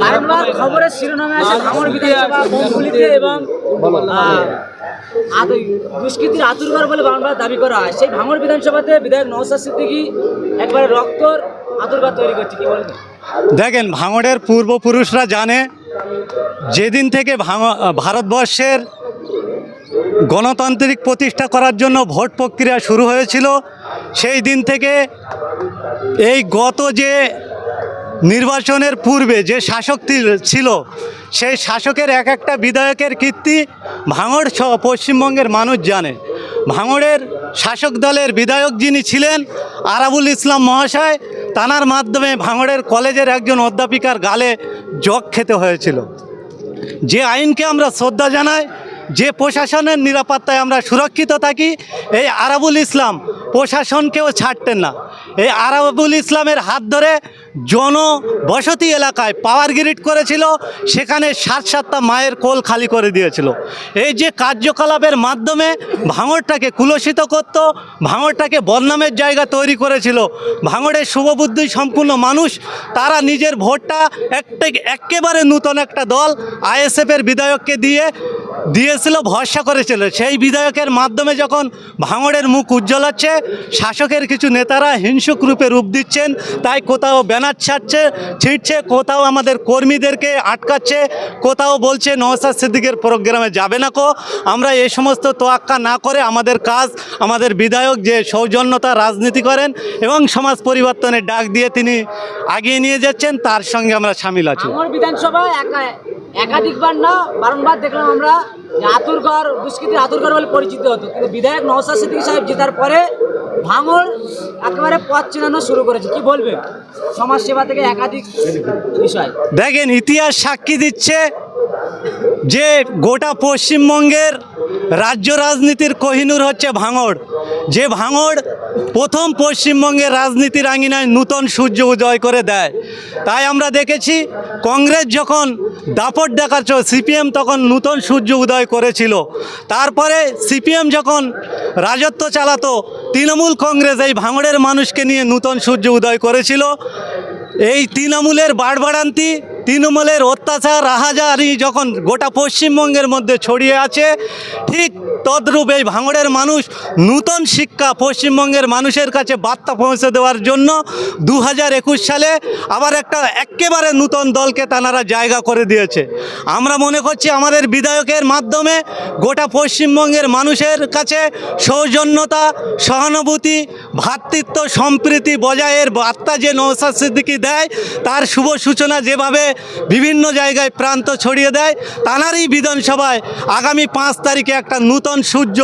বারংবার খবরের শিরোনামে আছে ভাঙড় বিধানসভা বোমগুলিতে এবং দুষ্কৃতির আতুরঘর বলে বারংবার দাবি করা হয়। সেই ভাঙড় বিধানসভাতে বিধায়ক নওসাদ সিদ্দিকী একবারে রক্তর আতুরঘর তৈরি করছে কি বলবেন? দেখেন ভাঙড়ের পূর্বপুরুষরা জানে যেদিন থেকে ভাঙ- ভারতবর্ষের গণতান্ত্রিক প্রতিষ্ঠা করার জন্য ভোট প্রক্রিয়া শুরু হয়েছিল সেই দিন থেকে এই গত যে নির্বাচনের পূর্বে যে শাসক ছিল, সেই শাসকের এক একটা বিধায়কের কীর্তি ভাঙড় সহ পশ্চিমবঙ্গের মানুষ জানে। ভাঙড়ের শাসক দলের বিধায়ক যিনি ছিলেন, আরাবুল ইসলাম মহাশয়, তানার মাধ্যমে ভাঙড়ের কলেজের একজন অধ্যাপিকার গালে জগ খেতে হয়েছিল। যে আইনকে আমরা শ্রদ্ধা জানাই যে প্রশাসনের নিরাপত্তায় আমরা সুরক্ষিত থাকি, এই আরাবুল ইসলাম প্রশাসনকেও ছাড়তেন না। এই আরাবুল ইসলামের হাত ধরে জনবসতি এলাকায় পাওয়ার গ্রিড করেছিল, সেখানে সাত সাতটা মায়ের কোল খালি করে দিয়েছিল। এই যে কার্যকলাপের মাধ্যমে ভাঙড়টাকে কুলসিত করত, ভাঙড়টাকে বদনামের জায়গা তৈরি করেছিল, ভাঙড়ের শুভবুদ্ধি সম্পূর্ণ মানুষ, তারা নিজের ভোটটা একটা একেবারে নূতন একটা দল, আইএসএফের বিধায়ককে দিয়ে দিয়েছিল, ভরসা করেছিল। সেই বিধায়কের মাধ্যমে যখন ভাঙড়ের মুখ উজ্জ্বল হচ্ছে, শাসকের কিছু নেতারা হিংসুক রূপে রূপ দিচ্ছেন, তাই কোথাও ব্যানার ছাড়ছে, ছিঁড়ছে, কোথাও আমাদের কর্মীদেরকে আটকাচ্ছে, কোথাও বলছে নওসাদ সিদ্দিকের প্রোগ্রামে যাবে না কো। আমরা এই সমস্ত তোয়াক্কা না করে আমাদের কাজ, আমাদের বিধায়ক যে সৌজন্যতা রাজনীতি করেন এবং সমাজ পরিবর্তনের ডাক দিয়ে তিনি আগিয়ে নিয়ে যাচ্ছেন, তার সঙ্গে আমরা সামিল আছি। একাধিকবার না, বারংবার দেখলাম আমরা যে আতুরঘর দুষ্কৃতি আতুরঘর বলে পরিচিত হতো। কিন্তু বিধায়ক নওসাদ সিদ্দিকী সাহেব জেতার পরে ভাঙর একেবারে পথ চেনানো শুরু করেছে। কি বলবেন? সমাজসেবা থেকে একাধিক বিষয়। দেখেন, ইতিহাস সাক্ষী দিচ্ছে যে গোটা পশ্চিমবঙ্গের রাজ্য রাজনীতির কোহিনূর হচ্ছে ভাঙড়। যে ভাঙড় প্রথম পশ্চিমবঙ্গের রাজনীতির আঙিনায় নূতন সূর্য উদয় করে দেয়। তাই আমরা দেখেছি কংগ্রেস যখন দাপট দেখাচ্ছ সিপিএম তখন নূতন সূর্য উদয় করেছিল। তারপরে সিপিএম যখন রাজত্ব চালাতো, তৃণমূল কংগ্রেস এই ভাঙড়ের মানুষকে নিয়ে নূতন সূর্য উদয় করেছিল। এই তৃণমূলের বাড়বাড়ান্তি তৃণমূলের অত্যাচার রাহাজারি যখন গোটা পশ্চিমবঙ্গের মধ্যে ছড়িয়ে আছে ঠিক তদ্রূপ এই ভাঙড়ের মানুষ নূতন শিক্ষা পশ্চিমবঙ্গের মানুষের কাছে বার্তা পৌঁছে দেওয়ার জন্য দু হাজার একুশ সালে আবার একটা একেবারে নূতন দলকে তানারা জায়গা করে দিয়েছে। আমরা মনে করছি আমাদের বিধায়কের মাধ্যমে গোটা পশ্চিমবঙ্গের মানুষের কাছে সৌজন্যতা, সহানুভূতি ভ্রাতৃত্ব সম্প্রীতি বজায়ের বার্তা যে নৌসাদ সিদ্দিকি দেয়, তার শুভ সূচনা যেভাবে বিভিন্ন জায়গায় প্রান্ত ছড়িয়ে দেয়, তানারই বিধানসভায় আগামী পাঁচ তারিখে একটা নূতন সূর্য,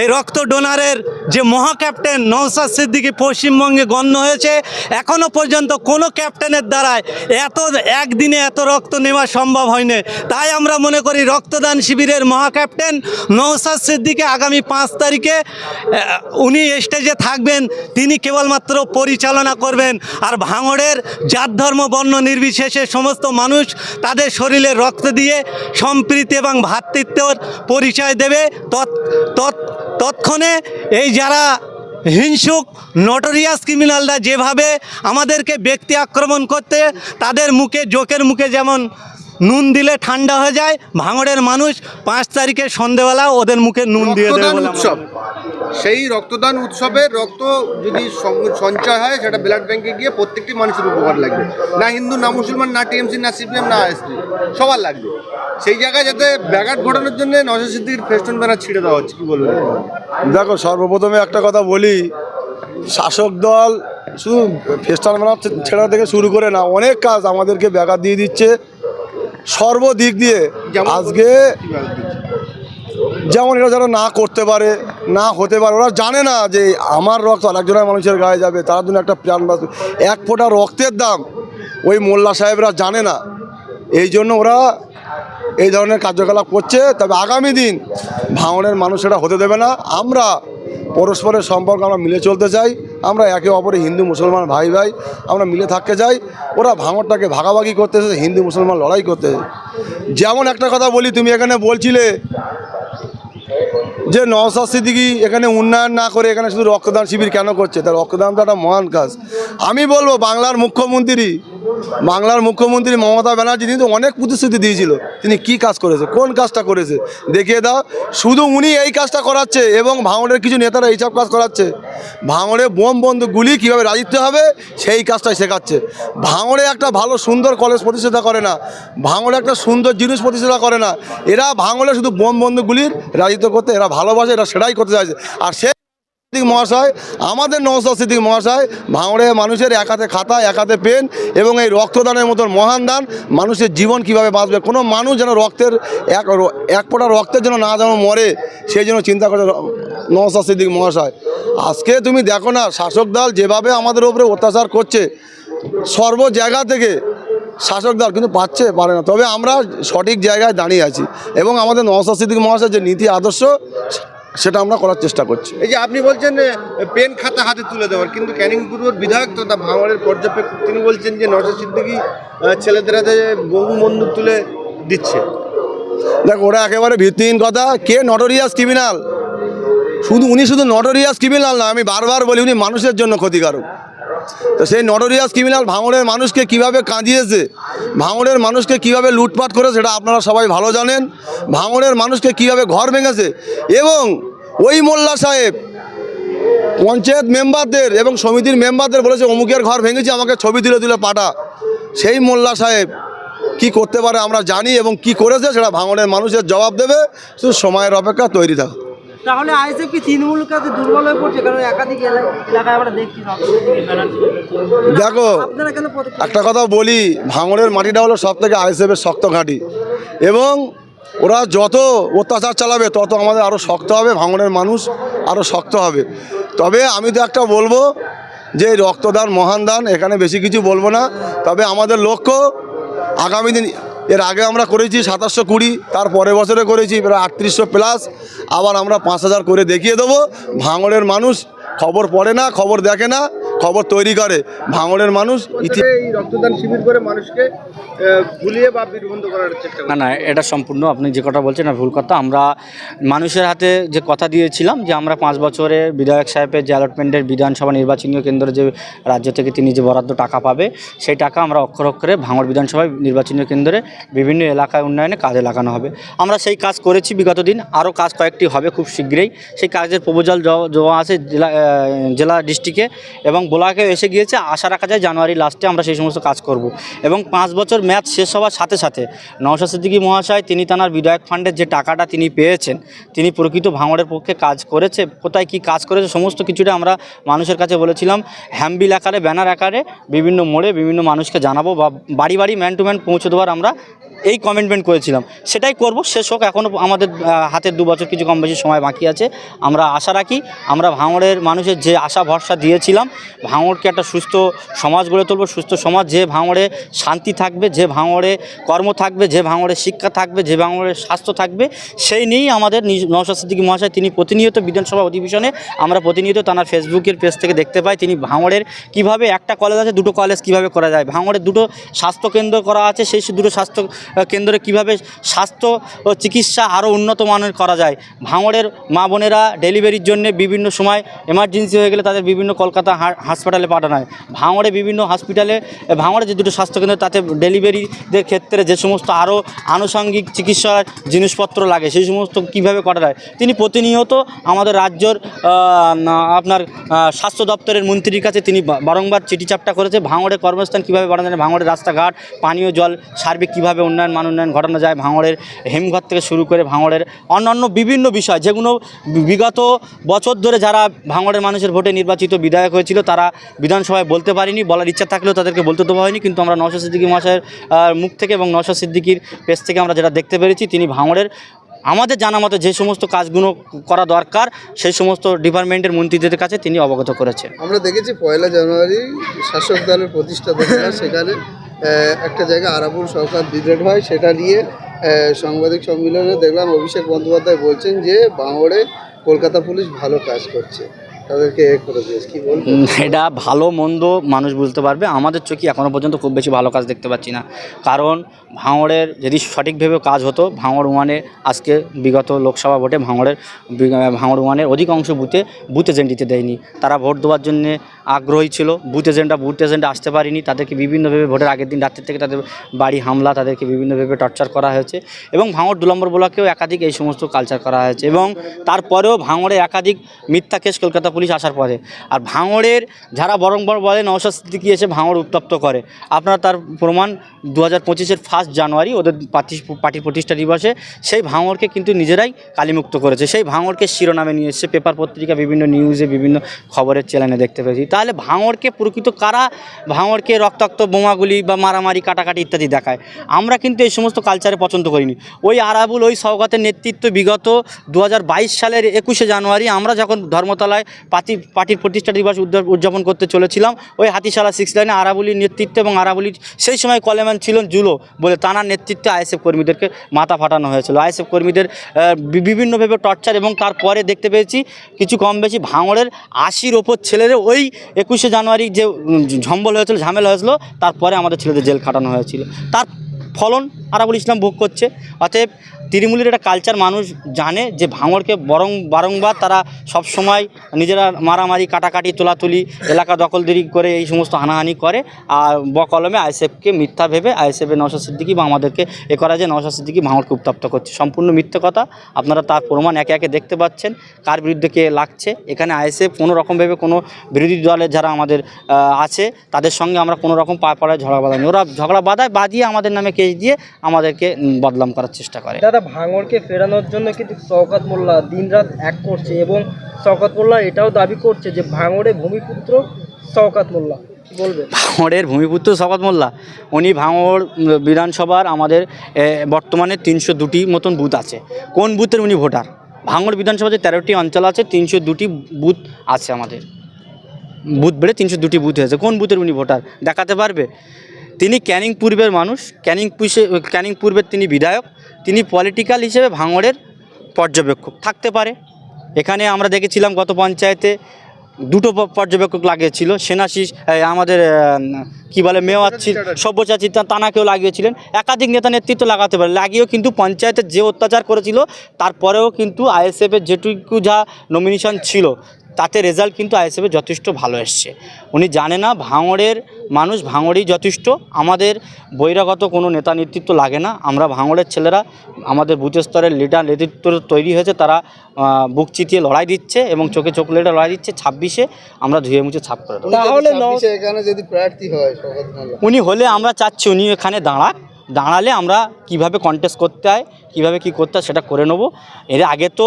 এই রক্ত ডোনারের যে মহা ক্যাপ্টেন নৌসাদ সিদ্দিকি পশ্চিমবঙ্গে গণ্য হয়েছে এখনও পর্যন্ত কোনো ক্যাপ্টেনের দ্বারায় এত, একদিনে এত রক্ত নেওয়া সম্ভব হয়নি। তাই আমরা মনে করি রক্তদান শিবিরের মহা ক্যাপ্টেন নৌসাদ সিদ্দিকে আগামী পাঁচ তারিখে উনি স্টেজে থাকবেন, তিনি কেবলমাত্র পরিচালনা করবেন। আর ভাঙড়ের জাত, ধর্ম, বর্ণ নির্বিশেষে সমস্ত মানুষ তাদের শরীরে রক্ত দিয়ে সম্প্রীতি এবং ভ্রাতৃত্বর পরিচয় দেবে। তৎক্ষণে এই যারা হিংসুক নটোরিয়াস ক্রিমিনালরা যেভাবে আমাদেরকে ব্যক্তি আক্রমণ করতে তাদের মুখে জোকের মুখে যেমন নুন দিলে ঠান্ডা হয়ে যায় ভাঙড়ের মানুষ পাঁচ তারিখে সন্ধেবেলা ওদের মুখে নুন দিয়ে দেবে উৎসব। সেই রক্তদান উৎসবে রক্ত যদি সঞ্চয় হয় সেটা ব্লাড ব্যাংকে গিয়ে প্রত্যেকটি মানুষের উপকার লাগবে। না হিন্দু না মুসলমান না টিএমসি না সিপিএম না আইএসপি সবার লাগবে। সেই জায়গায় যাতে ব্যাঘাত ঘটানোর জন্য নজর সিদ্দিকির ফেস্টুন ব্যানার ছিঁড়ে দেওয়া হচ্ছে কি বলবেন? দেখো সর্বপ্রথমে একটা কথা বলি শাসক দল শুধু ফেস্টাল ব্যানার ছেড়া থেকে শুরু করে না অনেক কাজ আমাদেরকে ব্যাঘাত দিয়ে দিচ্ছে। সর্বদিক দিয়ে আজকে? যেমন এরা যারা না করতে পারে, না হতে পারে, ওরা জানে না যে আমার রক্ত আরেকজনের মানুষের গায়ে যাবে, তার জন্য একটা প্রাণ বাঁচবে। এক ফোঁটা রক্তের দাম ওই মোল্লা সাহেবরা জানে না। এই জন্য ওরা এই ধরনের কার্যকলাপ করছে। তবে আগামী দিন ভাঙনের মানুষেরা হতে দেবে না। আমরা পরস্পরের সম্পর্ক আমরা মিলে চলতে চাই। আমরা একে অপরে হিন্দু মুসলমান ভাই ভাই আমরা মিলে থাকতে চাই। ওরা ভাঙরটাকে ভাগাভাগি করতেছে, হিন্দু মুসলমান লড়াই করতেছে। যেমন একটা কথা বলি, তুমি এখানে বলছিলে যে নওসা সিদ্দিকি এখানে উন্নয়ন না করে এখানে শুধু রক্তদান শিবির কেন করছে? তার রক্তদান তো একটা মহান কাজ। আমি বলব, বাংলার মুখ্যমন্ত্রী বাংলার মুখ্যমন্ত্রী মমতা ব্যানার্জি কিন্তু অনেক প্রতিশ্রুতি দিয়েছিল। তিনি কি কাজ করেছে, কোন কাজটা করেছে? দেখিয়ে দাও। শুধু উনি এই কাজটা করাচ্ছে এবং ভাঙড়ের কিছু নেতারা এইসব কাজ করাচ্ছে। ভাঙড়ে বোম বন্দুক গুলি কীভাবে রাজিত্ব হবে, সেই কাজটাই শেখাচ্ছে। ভাঙড়ে একটা ভালো, সুন্দর কলেজ প্রতিষ্ঠাতা করে না। ভাঙড়ে একটা সুন্দর জিনিস প্রতিষ্ঠাতা করে না। এরা ভাঙড়ে শুধু বোম বন্দুকগুলির রাজিত্ব করতে, এরা ভালোবাসে, এরা সেটাই করতে চাইছে। আর সে সিদ্দিক মহাশয়, আমাদের নওসাদ সিদ্দিক মহাশয়, ভাঙড়ে মানুষের এক হাতে খাতা, এক হাতে পেন এবং এই রক্তদানের মতন মহান দান, মানুষের জীবন কীভাবে বাঁচবে? কোনো মানুষ যেন রক্তের এক এক ফোঁটা রক্তের জন্য না যেন মরে, সেই জন্য চিন্তা করে নওসাদ সিদ্দিক মহাশয়। আজকে তুমি দেখো না, শাসক দল যেভাবে আমাদের উপরে অত্যাচার করছে, সর্ব জায়গা থেকে শাসক দল কিন্তু পাচ্ছে, পারে না। তবে আমরা সঠিক জায়গায় দাঁড়িয়ে আছি এবং আমাদের নওসাদ সিদ্দিক মহাশয় যে নীতি, আদর্শ সেটা আমরা করার চেষ্টা করছি। এই যে আপনি বলছেন পেন খাতা হাতে তুলে দেওয়ার কিন্তু ক্যানিং পূর্বর বিধায়ক তথা ভাঙড়ের পর্যবেক্ষক তিনি বলছেন যে নজর সিদ্দিকি ছেলেদের হাতে বহু বন্দুক তুলে দিচ্ছে। দেখ ওরা একেবারে ভিত্তিহীন কথা। কে নটোরিয়াস ক্রিমিনাল শুধু উনি শুধু নটোরিয়াস ক্রিমিনাল না আমি বারবার বলি উনি মানুষের জন্য ক্ষতিকারক। তো সেই নটোরিয়াস ক্রিমিনাল ভাঙড়ের মানুষকে কীভাবে কাঁদিয়েছে, ভাঙড়ের মানুষকে কীভাবে লুটপাট করে সেটা আপনারা সবাই ভালো জানেন, ভাঙড়ের মানুষকে কীভাবে ঘর ভেঙেছে এবং ওই মোল্লা সাহেব পঞ্চায়েত মেম্বারদের এবং সমিতির মেম্বারদের বলেছে, অমুকের ঘর ভেঙেছি, আমাকে ছবি তুলে তুলে পাঠা। সেই মোল্লা সাহেব কি করতে পারে আমরা জানি এবং কি করেছে সেটা ভাঙড়ের মানুষের জবাব দেবে। শুধু সময়ের অপেক্ষা তৈরি থাক তাহলে আইএসএফ কি তৃণমূলের কাছে দুর্বল হয়ে পড়ছে? কারণ একাধিক এলাকায় আমরা দেখছি দেখো একটা কথা বলি ভাঙড়ের মাটিটা হলো সব থেকে আইএসএফের শক্ত ঘাঁটি। এবং ওরা যত অত্যাচার চালাবে তত আমাদের আরও শক্ত হবে ভাঙড়ের মানুষ আরও শক্ত হবে। তবে আমি তো একটা বলব যে রক্তদান মহান দান এখানে বেশি কিছু বলব না। তবে আমাদের লক্ষ্য আগামী দিন এর আগে আমরা করেছি সাতাশশো কুড়ি, তার পরের বছরে করেছি প্রায় আটত্রিশশো প্লাস, আবার আমরা পাঁচ হাজার করে দেখিয়ে দেবো। ভাঙড়ের মানুষ খবর পড়ে না, খবর দেখে না। খবর তৈরি করে। ভাঙড়ের মানুষ এই রক্তদান শিবির করে মানুষকে ভুলিয়ে বা বিভ্রান্ত করার চেষ্টা না না এটা সম্পূর্ণ আপনি যে কথা বলছেন ভুল কথা। আমরা মানুষের হাতে যে কথা দিয়েছিলাম যে আমরা পাঁচ বছরে বিধায়ক সাহেবের যে অ্যালটমেন্টের বিধানসভা নির্বাচনীয় কেন্দ্রে যে রাজ্য থেকে তিনি যে বরাদ্দ টাকা পাবে সেই টাকা আমরা অক্ষর অক্ষরে ভাঙড় বিধানসভায় নির্বাচনীয় কেন্দ্রে বিভিন্ন এলাকায় উন্নয়নে কাজে লাগানো হবে। আমরা সেই কাজ করেছি বিগত দিন আরও কাজ কয়েকটি হবে খুব শীঘ্রই। সেই কাজের প্রপোজাল দেওয়া আছে জেলা জেলা ডিস্ট্রিক্টে এবং ব্লকে এসে গিয়েছে, আশা রাখা যায় জানুয়ারি লাস্টে আমরা সেই সমস্ত কাজ করব। এবং পাঁচ বছর ম্যাচ শেষ হওয়ার সাথে সাথে নওশাদ সিদ্দিকী মহাশয়, তিনি তানার বিধায়ক ফান্ডের যে টাকাটা তিনি পেয়েছেন, তিনি প্রকৃত ভাঙড়ের পক্ষে কাজ করেছে, কোথায় কি কাজ করেছে, সমস্ত কিছুটা আমরা মানুষের কাছে বলেছিলাম। হ্যাম্বিল আকারে, ব্যানার আকারে, বিভিন্ন মোড়ে বিভিন্ন মানুষকে জানাব বা বাড়ি বাড়ি ম্যান টু ম্যান পৌঁছে দেওয়ার আমরা এই কমিটমেন্ট করেছিলাম। সেটাই করব, শেষ হোক এখনও আমাদের হাতের দু বছর কিছু কম বেশি সময় বাকি আছে। আমরা আশা রাখি, আমরা ভাঙড়ের মানুষের যে আশা ভরসা দিয়েছিলাম ভাঙড়কে একটা সুস্থ সমাজ গড়ে তুলব, সুস্থ সমাজ যে ভাঙড়ে শান্তি থাকবে, যে ভাঙড়ে কর্ম থাকবে, যে ভাঙড়ে শিক্ষা থাকবে, যে ভাঙড়ে স্বাস্থ্য থাকবে, সেই নিয়েই আমাদের নওশাদ সিদ্দিকী মহাশয় তিনি প্রতিনিয়ত বিধানসভা অধিবেশনে আমরা প্রতিনিয়ত তার ফেসবুকের পেজ থেকে দেখতে পাই তিনি ভাঙড়ের কীভাবে একটা কলেজ আছে, দুটো কলেজ কীভাবে করা যায়, ভাঙড়ের দুটো স্বাস্থ্য কেন্দ্র করা আছে, সেই দুটো স্বাস্থ্য কেন্দ্রে কীভাবে স্বাস্থ্য ও চিকিৎসা আরও উন্নত মানের করা যায়, ভাঙড়ের মা বোনেরা ডেলিভারির জন্য বিভিন্ন সময় এমার্জেন্সি হয়ে গেলে তাদের বিভিন্ন কলকাতা হাসপাতালে পাঠানো হয়। ভাঙড়ে বিভিন্ন হসপিটালে ভাঙড়ে যে দুটো স্বাস্থ্যকেন্দ্র, তাতে ডেলিভারিদের ক্ষেত্রে যে সমস্ত আরও আনুষঙ্গিক চিকিৎসার জিনিসপত্র লাগে, সেই সমস্ত কীভাবে করা যায়? তিনি প্রতিনিয়ত আমাদের রাজ্যর আপনার স্বাস্থ্য দপ্তরের মন্ত্রীর কাছে তিনি বারংবার চিঠি চাপটা করেছে ভাঙড়ের কর্মস্থান কীভাবে বাড়ানো যায়, ভাঙড়ের রাস্তাঘাট, পানীয় জল, সার্বিক কীভাবে উন্নয়ন, মান উন্নয়ন ঘটানো যায়, ভাঙড়ের হেমঘর থেকে শুরু করে ভাঙড়ের অন্যান্য বিভিন্ন বিষয়, যেগুলো বিগত বছর ধরে যারা ভাঙড়ের মানুষের ভোটে নির্বাচিত বিধায়ক হয়েছিল, তারা বিধানসভায় বলতে পারেনি, বলার ইচ্ছা থাকলেও তাদেরকে বলতে দেওয়া হয়নি। কিন্তু আমরা নশা সিদ্দিকী মহাশয়ের মুখ থেকে এবং নশা সিদ্দিকির পেজ থেকে আমরা যেটা দেখতে পেরেছি, তিনি ভাঙড়ের আমাদের জানা মতো যে সমস্ত কাজগুলো করা দরকার, সেই সমস্ত ডিপার্টমেন্টের মন্ত্রীদের কাছে তিনি অবগত করেছেন। আমরা দেখেছি পয়লা জানুয়ারি শাসক দলের প্রতিষ্ঠা সেখানে একটা জায়গা আরাবুল সরকার ডিবেট হয়, সেটা নিয়ে সাংবাদিক সম্মেলনে দেখলাম অভিষেক বন্দ্যোপাধ্যায় বলছেন যে বাঙড়ে কলকাতা পুলিশ ভালো কাজ করছে। এটা ভালো, মন্দ মানুষ বুঝতে পারবে। আমাদের চোখে এখনও পর্যন্ত খুব বেশি ভালো কাজ দেখতে পাচ্ছি না। কারণ ভাঙড়ের যদি সঠিকভাবে কাজ হতো, ভাঙড় ওয়ানে আজকে বিগত লোকসভা ভোটে ভাঙড়ের ভাঙড় ওয়ানের অধিকাংশ বুথে, বুথ এজেন্ট দিতে দেয়নি। তারা ভোট দেওয়ার জন্যে আগ্রহী ছিল। বুথ এজেন্টরা, বুথ এজেন্টে আসতে পারিনি। তাদেরকে বিভিন্নভাবে ভোটের আগের দিন রাত্রি থেকে তাদের বাড়ি হামলা, তাদেরকে বিভিন্নভাবে টর্চার করা হয়েছে এবং ভাঙড় দু নম্বর ব্লকেও একাধিক এই সমস্ত কালচার করা হয়েছে এবং তারপরেও ভাঙড়ে একাধিক মিথ্যা কেস কলকাতা পুলিশ আসার পরে আর ভাঙড়ের যারা বরং বড় বলে নওশাদ সিদ্দিকি এসে ভাঙড় উত্তপ্ত করে। আপনারা তার প্রমাণ দু হাজার পঁচিশের ফার্স্ট জানুয়ারি, ওদের পার্টি পার্টি প্রতিষ্ঠা দিবসে, সেই ভাঙড়কে কিন্তু নিজেরাই কালিমুক্ত করেছে। সেই ভাঙড়কে শিরোনামে নিয়ে এসেছে। পেপার পত্রিকা, বিভিন্ন নিউজে বিভিন্ন খবরের চ্যানেলে দেখতে পেয়েছি। তাহলে ভাঙড়কে প্রকৃত কারা? ভাঙড়কে রক্তাক্ত বোমাগুলি বা মারামারি, কাটাকাটি ইত্যাদি দেখায়। আমরা কিন্তু এই সমস্ত কালচারে পছন্দ করিনি। ওই আরাবুল, ওই সওগাতের নেতৃত্ব বিগত দু হাজার বাইশ সালের একুশে জানুয়ারি আমরা যখন ধর্মতলায় পার্টি পার্টির প্রতিষ্ঠা দিবস উদযাপন করতে চলেছিলাম, ওই হাতিশালা সিক্স লাইনে আরাবুলির নেতৃত্বে এবং আরাবুলির সেই সময় কলেমান ছিলেন জুলো বলে তানার নেতৃত্বে আইএসএফ কর্মীদেরকে মাথা ফাটানো হয়েছিল। আইএসএফ কর্মীদের বিভিন্নভাবে টর্চার এবং তারপরে দেখতে পেয়েছি, কিছু কম বেশি ভাঙড়ের আশির ওপর ছেলেদের ওই একুশে জানুয়ারি যে ঝম্বল হয়েছিল, ঝামেলা হয়েছিল, তারপরে আমাদের ছেলেদের জেল খাটানো হয়েছিল। তার ফলন আরাবুল ইসলাম ভোগ করছে। অতএব তৃণমূলের একটা কালচার মানুষ জানে যে ভাঙড়কে বরং বারংবার তারা সব সময় নিজেরা মারামারি, কাটাকাটি, তোলাতুলি, এলাকা দখলদারি করে এই সমস্ত হানাহানি করে। আর বকলমে আইএসএফকে মিথ্যা ভেবে আইএসএফের নওশাদ সিদ্দিকি বা আমাদেরকে এ করা যে নওশাদ সিদ্দিকি ভাঙড়কে উত্তপ্ত করছে। সম্পূর্ণ মিথ্যে কথা। আপনারা তার প্রমাণ একে একে দেখতে পাচ্ছেন। কার বিরুদ্ধে কে লাগছে। এখানে আইএসএফ কোনো রকমভাবে কোনো বিরোধী দলের যারা আমাদের আছে, তাদের সঙ্গে আমরা কোনো রকম পা পড়ায় ঝগড়া বাঁধানি ওরা ঝগড়া বাঁধায় বাদিয়ে আমাদের নামে কেস দিয়ে আমাদেরকে বদলাম করার চেষ্টা করে। দাদা ভাঙড়কে ফেরানোর জন্য কিন্তু শওকত মোল্লা দিনরাত এক করছে এবং শওকত মোল্লা এটাও দাবি করছে যে ভাঙড়ে ভূমিপুত্র শওকত মোল্লা। বলবে ভাঙড়ের ভূমিপুত্র শকত মোল্লা? উনি ভাঙড় বিধানসভার আমাদের বর্তমানে তিনশো দুটি মতন বুথ আছে। কোন বুথের উনি ভোটার? ভাঙড় বিধানসভা যে তেরোটি অঞ্চল আছে তিনশো দুটি বুথ আছে আমাদের। বুথ বেড়ে তিনশো দুটি বুথ হয়েছে। কোন বুথের উনি ভোটার? দেখাতে পারবে? তিনি ক্যানিং পূর্বের মানুষ ক্যানিং পুষে ক্যানিং পূর্বের তিনি বিধায়ক তিনি পলিটিক্যাল হিসেবে ভাঙড়ের পর্যবেক্ষক থাকতে পারে। এখানে আমরা দেখেছিলাম গত পঞ্চায়েতে দুটো পর্যবেক্ষক লাগিয়েছিল সেনাশিস আমাদের কি বলে মেওয়াত ছিল সব্যসাচী তা- তানাকেও লাগিয়েছিলেন। একাধিক নেতা নেতৃত্ব লাগাতে পারে লাগিয়েও কিন্তু পঞ্চায়েতের যে অত্যাচার করেছিল তারপরেও কিন্তু আইএসএফের যেটুকু যা নমিনেশন ছিল তাতে রেজাল্ট কিন্তু আইএসএফের যথেষ্ট ভালো এসছে। উনি জানে না ভাঙড়ের মানুষ ভাঙড়েই যথেষ্ট আমাদের বহিরাগত কোনো নেতা নেতৃত্ব লাগে না আমরা ভাঙড়ের ছেলেরা আমাদের বুথ স্তরের লিডার নেতৃত্ব তৈরি হয়েছে তারা বুক চিতিয়ে লড়াই দিচ্ছে এবং চোখে চোখ লেটে লড়াই দিচ্ছে ছাব্বিশে আমরা ধুয়ে মুছে ছাপ করে তাহলে এখানে যদি প্রার্থী হয় উনি হলে আমরা চাচ্ছি উনি এখানে দাঁড়াক দাঁড়ালে আমরা কীভাবে কন্টেস্ট করতে হয় কীভাবে কি করতে হয় সেটা করে নেব। এর আগে তো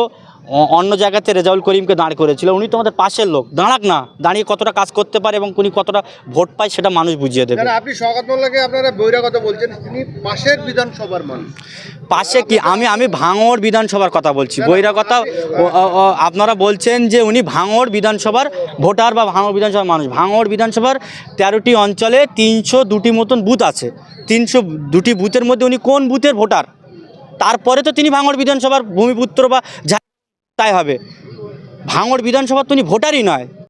অন্য জায়গাতে রেজাউল করিমকে দাঁড় করেছিল। উনি তো আমাদের পাশের লোক। দাঁড়াক না। দাঁড়িয়ে কতটা কাজ করতে পারে এবং উনি কতটা ভোট পায় সেটা মানুষ বুঝিয়ে দেবে। আপনি মোল্লাকে আপনারা বহিরাগত বলছেন। তিনি পাশের বিধানসভার মানুষ। পাশে কি? আমি আমি ভাঙড় বিধানসভার কথা বলছি। বহিরাগতা আপনারা বলছেন যে উনি ভাঙড় বিধানসভার ভোটার বা ভাঙড় বিধানসভার মানুষ। ভাঙড় বিধানসভার তেরোটি অঞ্চলে তিনশো দুটি মতন বুথ আছে। তিনশো দুটি বুথের মধ্যে উনি কোন বুথের ভোটার? তারপরে তো তিনি ভাঙড় বিধানসভার ভূমিপুত্র বা তাই হবে। ভাঙড় বিধানসভা তুমি ভোটারই নয়।